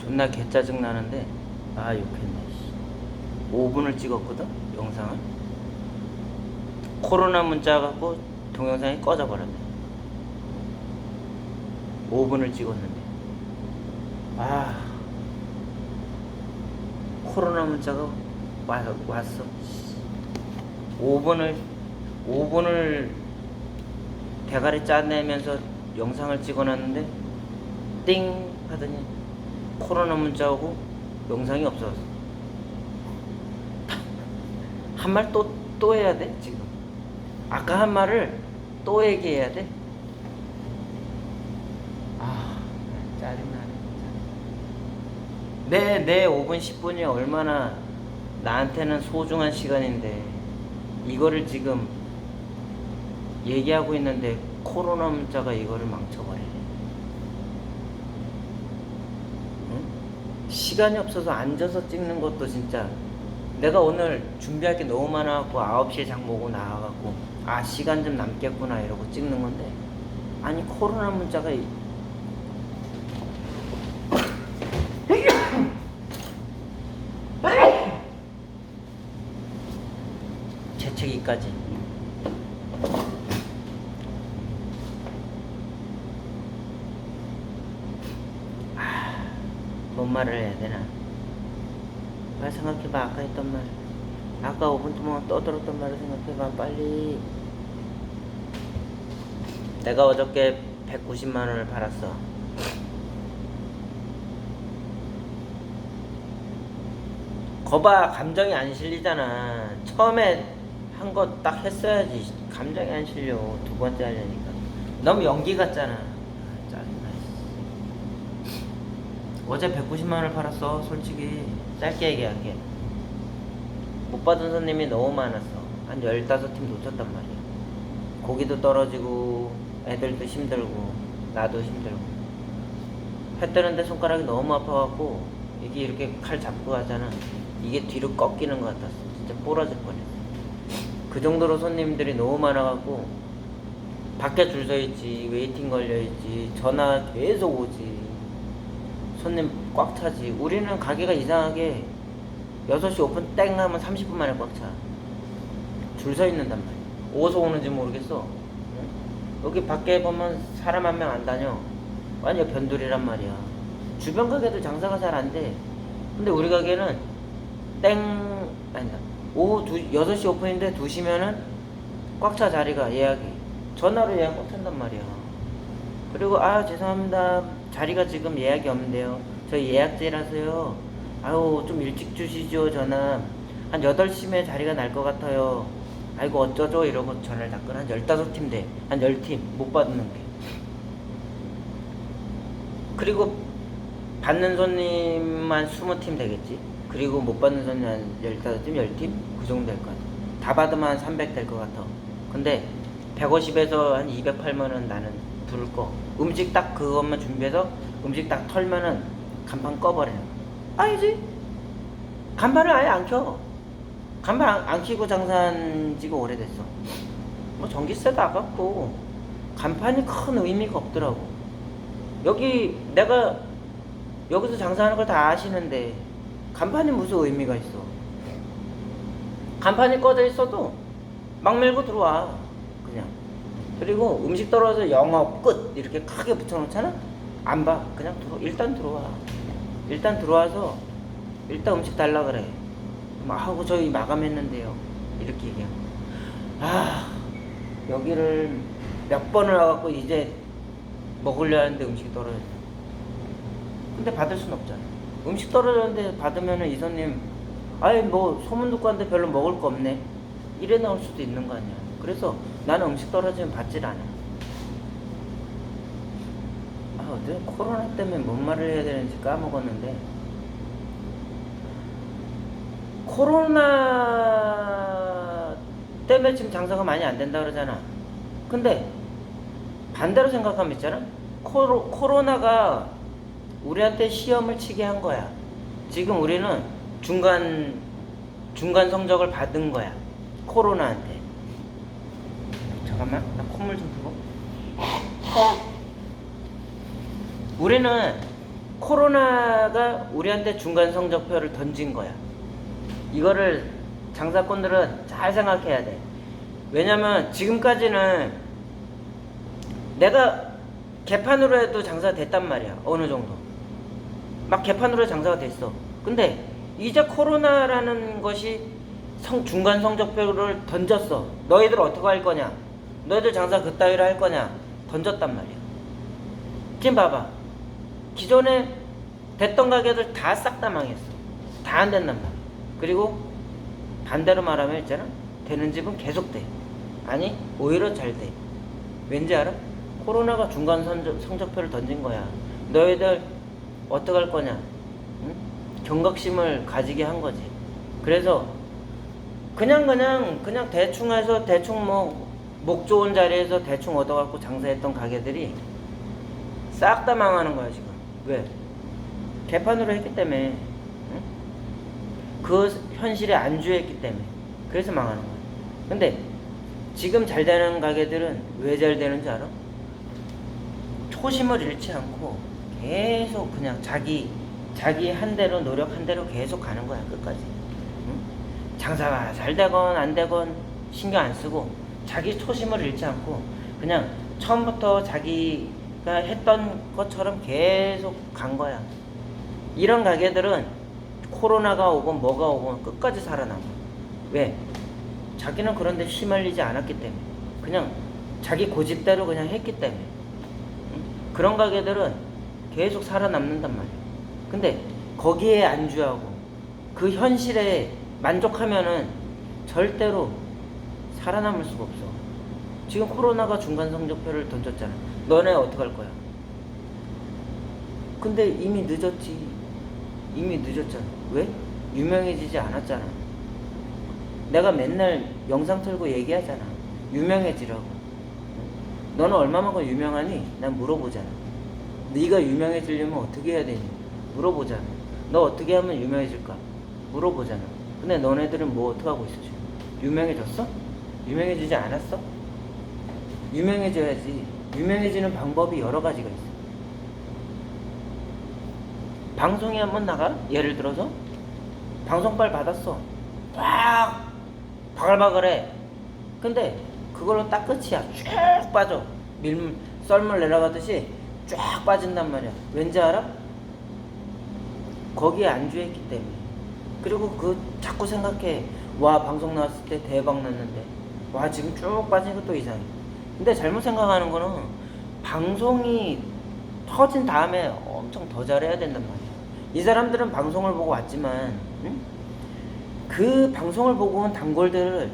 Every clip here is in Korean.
존나 개짜증 나는데 아 욕했네 씨. 5분을 찍었거든 영상을. 코로나 문자 갖고 동영상이 꺼져버렸네. 5분을 찍었는데. 아. 코로나 문자가 와, 왔어. 5분을 5분을 대가리 짜내면서 영상을 찍어놨는데 띵 하더니 코로나 문자 오고 영상이 없어졌어 한말 또 또 해야 돼 지금 아까 한 말을 또 얘기해야 돼 아, 짜증나네. 내, 내 5분, 10분이 얼마나 나한테는 소중한 시간인데, 이거를 지금 얘기하고 있는데, 코로나 문자가 이거를 망쳐버리네. 응? 시간이 없어서 앉아서 찍는 것도 진짜, 내가 오늘 준비할 게 너무 많아갖고 9시에 장 보고 나와갖고, 아, 시간 좀 남겠구나 이러고 찍는 건데, 아니, 코로나 문자가 이- 재채기까지. 아, 뭔 말을 해야 되나? 말 생각해봐, 아까 했던 말. 아까 5분 동안 떠들었던 말을 생각해봐, 빨리. 내가 어저께 190만 원을 팔았어. 거봐 감정이 안 실리잖아 처음에 한 거 딱 했어야지 감정이 안 실려 두 번째 하려니까 너무 연기 같잖아 아, 짜증나 씨. 어제 190만 원을 팔았어. 솔직히 짧게 얘기할게. 못 받은 손님이 너무 많았어. 한 15팀 놓쳤단 말이야. 고기도 떨어지고 애들도 힘들고 나도 힘들고. 해 뜨는데 손가락이 너무 아파갖고 이게 이렇게 칼 잡고 하잖아. 이게 뒤로 꺾이는 것 같았어. 진짜 부러질 뻔했어. 그 정도로 손님들이 너무 많아갖고 밖에 줄 서 있지 웨이팅 걸려 있지 전화 계속 오지 손님 꽉 차지. 우리는 가게가 이상하게 6시 오픈 땡 하면 30분 만에 꽉 차 줄 서 있는단 말이야. 어디서 오는지 모르겠어. 응? 여기 밖에 보면 사람 한 명 안 다녀. 완전 변두리란 말이야. 주변 가게도 장사가 잘 안 돼. 근데 우리 가게는 땡 아니다. 오후 두, 6시 오픈인데 2시면은 꽉 차 자리가 예약이. 전화로 예약 꽉 찬단 말이야. 그리고 아 죄송합니다 자리가 지금 예약이 없는데요 저희 예약제라서요 아유 좀 일찍 주시죠 전화 한 8시면 자리가 날 것 같아요 아이고 어쩌죠 이러고 전화를 닫고 한 15팀 돼 한 10팀 못 받는 게 그리고 받는 손님만 20팀 되겠지. 그리고 못 받는 손님 한 15팀, 10팀? 그 정도 될 것 같아. 다 받으면 한 300 될 것 같아. 근데 150에서 한 200 팔면은 나는 부를 거. 음식 딱 그것만 준비해서 음식 딱 털면은 간판 거. 아니지? 간판을 아예 안 켜. 간판 안, 안 켜고 장사한 지가 오래됐어. 뭐 전기세도 아깝고 간판이 큰 의미가 없더라고. 여기 내가 여기서 장사하는 걸 다 아시는데 간판이 무슨 의미가 있어? 간판이 꺼져 있어도 막 밀고 들어와 그리고 음식 떨어져 영업 끝 이렇게 크게 붙여놓잖아? 안 봐. 그냥 들어 일단 들어와. 일단 들어와서 일단 음식 달라 그래. 막 하고 저희 마감했는데요. 이렇게 얘기하고 아 여기를 몇 번을 와갖고 이제 먹으려 하는데 음식이 떨어졌어 근데 받을 순 없잖아. 음식 떨어졌는데 받으면은 이 손님, 아이 뭐 소문 듣고 왔는데 별로 먹을 거 없네. 이래 나올 수도 있는 거 아니야. 그래서 나는 음식 떨어지면 받질 않아. 아, 어제 코로나 때문에 뭔 말을 해야 되는지 까먹었는데. 코로나 때문에 지금 장사가 많이 안 된다 그러잖아. 근데 반대로 생각하면 있잖아. 코로, 코로나가 우리한테 시험을 치게 한 거야. 지금 우리는 중간 중간 성적을 받은 거야. 코로나한테. 잠깐만, 나 콧물 좀 풀고. 우리는 코로나가 우리한테 중간 성적표를 던진 거야. 이거를 장사꾼들은 잘 생각해야 돼. 왜냐면 지금까지는 내가 개판으로 해도 장사가 됐단 말이야. 어느 정도. 막 개판으로 장사가 됐어. 근데 이제 코로나라는 것이 성, 중간 성적표를 던졌어. 너희들 어떻게 할 거냐? 너희들 장사 그따위로 할 거냐? 던졌단 말이야. 지금 봐봐. 기존에 됐던 가게들 다 싹 다 망했어. 다 안 된단 말이야. 그리고 반대로 말하면 있잖아. 되는 집은 계속 돼. 아니, 오히려 잘 돼. 왠지 알아? 코로나가 중간 성적, 성적표를 던진 거야. 너희들 어떡할 거냐? 응? 경각심을 가지게 한 거지. 그래서 그냥 그냥 그냥 대충 해서 대충 뭐 목 좋은 자리에서 대충 얻어갖고 장사했던 가게들이 싹 다 망하는 거야 지금. 왜? 개판으로 했기 때문에. 응? 그 현실에 안주했기 때문에. 그래서 망하는 거야. 근데 지금 잘 되는 가게들은 왜 잘 되는지 알아? 초심을 잃지 않고 계속 그냥 자기 자기 한 대로 노력 한 대로 계속 가는 거야 끝까지. 응? 장사가 잘 되건 안 되건 신경 안 쓰고 자기 초심을 잃지 않고 그냥 처음부터 자기가 했던 것처럼 계속 간 거야. 이런 가게들은 코로나가 오건 뭐가 오건 끝까지 살아남아. 왜? 자기는 그런데 휘말리지 않았기 때문에. 그냥 자기 고집대로 그냥 했기 때문에. 응? 그런 가게들은 계속 살아남는단 말이야. 근데 거기에 안주하고 그 현실에 만족하면은 절대로 살아남을 수가 없어. 지금 코로나가 중간 성적표를 던졌잖아. 너네 어떡할 거야? 근데 이미 늦었지. 이미 늦었잖아. 왜? 유명해지지 않았잖아. 내가 맨날 영상 틀고 얘기하잖아. 유명해지라고. 너는 얼마만큼 유명하니? 난 물어보잖아. 네가 유명해지려면 어떻게 해야 되니? 물어보잖아. 너 어떻게 하면 유명해질까? 물어보잖아. 근데 너네들은 뭐 어떻게 하고 있어 지금? 유명해졌어? 유명해지지 않았어? 유명해져야지. 유명해지는 방법이 여러 가지가 있어. 방송에 한번 나가? 예를 들어서 방송빨 받았어. 빡 바글바글해. 근데 그걸로 딱 끝이야. 쭉 빠져. 밀 썰물 내려가듯이 쫙 빠진단 말이야. 왠지 알아? 거기에 안주했기 때문에. 그리고 그 자꾸 생각해. 와 방송 나왔을 때 대박 났는데. 와 지금 쭉 빠진 것도 이상해. 근데 잘못 생각하는 거는 방송이 터진 다음에 엄청 더 잘해야 된단 말이야. 이 사람들은 방송을 보고 왔지만 응? 그 방송을 보고 온 단골들을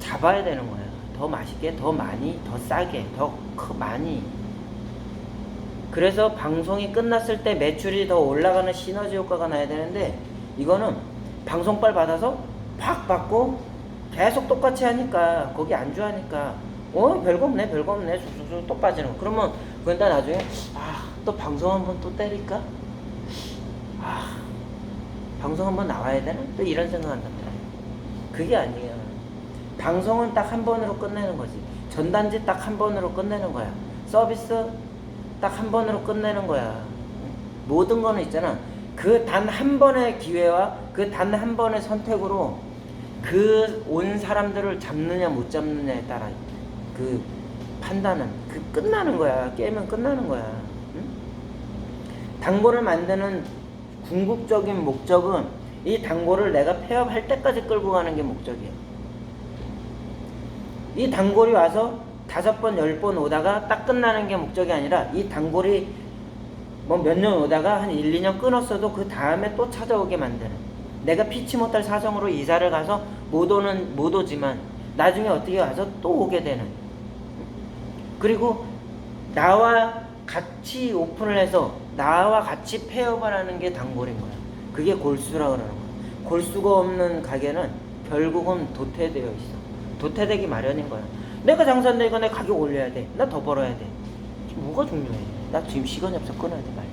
잡아야 되는 거야. 더 맛있게, 더 많이, 더 싸게, 더 크, 많이. 그래서 방송이 끝났을 때 매출이 더 올라가는 시너지 효과가 나야 되는데 이거는 방송빨 받아서 팍 받고 계속 똑같이 하니까 거기 안주하니까 어 별거 없네 별거 없네 쑥쑥쑥 또 빠지는 거. 그러면 그건 다 나중에 아 또 방송 한번 또 때릴까? 아 방송 한번 나와야 되나? 또 이런 생각한단 말이야. 그게 아니야 방송은 딱 한 번으로 끝내는 거지. 전단지 딱 한 번으로 끝내는 거야. 서비스 딱 한 번으로 끝내는 거야. 모든 거는 있잖아. 그 단 한 번의 기회와 그 단 한 번의 선택으로 그 온 사람들을 잡느냐 못 잡느냐에 따라 그 판단은 그 끝나는 거야. 게임은 끝나는 거야. 응? 단골을 만드는 궁극적인 목적은 이 단골을 내가 폐업할 때까지 끌고 가는 게 목적이야. 이 단골이 와서 다섯 번, 열 번 오다가 딱 끝나는 게 목적이 아니라 이 단골이 뭐 몇 년 오다가 한 1, 2년 끊었어도 그 다음에 또 찾아오게 만드는 내가 피치 못할 사정으로 이사를 가서 못 오는 못 오지만 나중에 어떻게 와서 또 오게 되는. 그리고 나와 같이 오픈을 해서 나와 같이 폐업을 하는 게 단골인 거야. 그게 골수라 그러는 거야. 골수가 없는 가게는 결국은 도태되어 있어. 도태되기 마련인 거야. 내가 장사한다 이거 내 가격 올려야 돼 나 더 벌어야 돼. 뭐가 중요해? 나 지금 시간이 없어. 끊어야 돼 빨리